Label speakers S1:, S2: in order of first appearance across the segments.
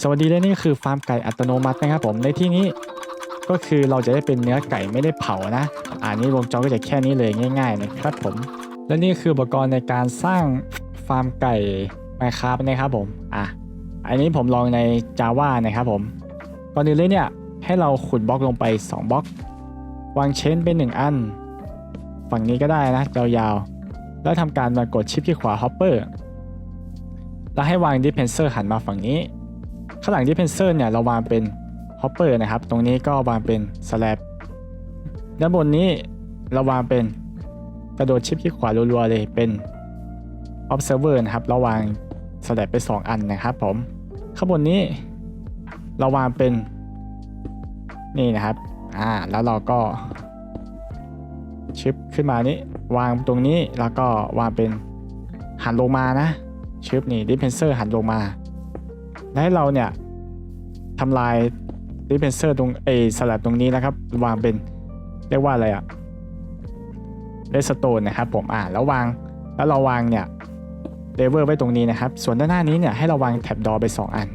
S1: สวัสดีและนี่คือฟาร์มไก่อัตโนมัตินะครับผมในที่นี้ก็คือเราจะได้เป็นเนื้อไก่ไม่ได้เผานะอันนี้วงจรก็จะแค่นี้เลยง่าย ๆ นะครับผม และนี่คืออุปกรณ์ในการสร้างฟาร์มไก่ไมครับนะครับผมอะอันนี้ผมลองใน Java นะครับผมก่อนอื่นเลยเนี่ยให้เราขุดบล็อกลงไป 2บล็อก วางเชนเป็น 1 อัน ฝั่งนี้ก็ได้นะยาวๆแล้วทำการมากดชิปที่ขวา Hopper แล้วให้วาง Dispenser หันมาฝั่งนี้ ข้างหลัง Dispenser เนี่ยเราวางเป็น Hopper นะครับ ตรงนี้ก็วางเป็น Slab ด้านบนนี้เราวางเป็นกระโดดชิปที่ขวารัวๆเลยเป็น Observer นะครับเราวาง Slab ไป 2 อันนะครับผม ข้างบนนี้เราวางเป็นนี่นะครับ อ่า แล้วเราก็ชิปขึ้นมานี้ วางตรงนี้แล้วก็วางเป็นหันลงมานะชิปนี่ดิเพนเซอร์หันลงมา และให้เราเนี่ยทำลายดิเพนเซอร์ตรงเอสลับตรงนี้นะครับ วางเป็นเรียกว่าอะไรอะเลสโตนนะครับผมอ่าแล้ววางแล้วเราวางเนี่ยเลเวอร์ไว้ตรงนี้นะครับ ส่วนด้านหน้านี้เนี่ยให้เราวางแท็บดอไป 2 อัน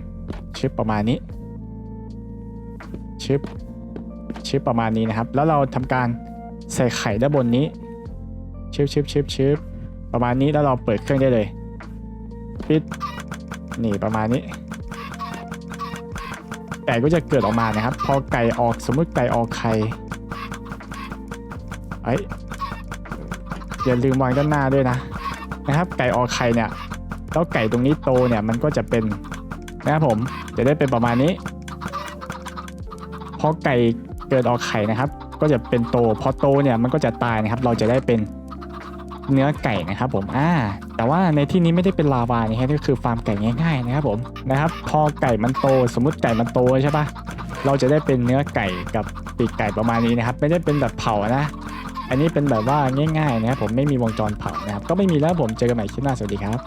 S1: ชิปประมาณนี้ ชิปชิปประมาณนี้นะครับ แล้วเราทำการใส่ไข่ด้านบนนี้ ชิบชิบชิบชิบประมาณนี้แล้วเราเปิดเครื่องได้เลย ปิด นี่ประมาณนี้ ก่ก็จะเกิดออกมานะครับ พอไก่ออกสมมติไก่ออกไข่เอ้ยอย่าลืมวางด้านหน้าด้วยนะนะครับ ไก่ออกไข่เนี่ยแล้วไก่ตรงนี้โตเนี่ยมันก็จะเป็นนะครับผมจะได้เป็นประมาณนี้ พอไก่เกิดออกไข่นะครับ ก็จะเป็นโต พอโตเนี่ยมันก็จะตายนะครับ เราจะได้เป็น เนื้อไก่นะครับผมอ่าแต่ว่าในที่นี้ไม่ได้เป็นลาวานี่ฮะก็คือฟาร์มไก่ง่ายๆนะครับผมนะครับพอไก่มันโตสมมุติไก่มันโตใช่ปะเราจะได้เป็นเนื้อไก่กับปีกไก่ประมาณนี้นะครับ ไม่ได้เป็นแบบเผานะ อันนี้เป็นแบบว่าง่ายๆนะครับผมไม่มีวงจรเผานะครับ ก็ไม่มีแล้วผมเจอกันใหม่คลิปหน้าสวัสดีครับ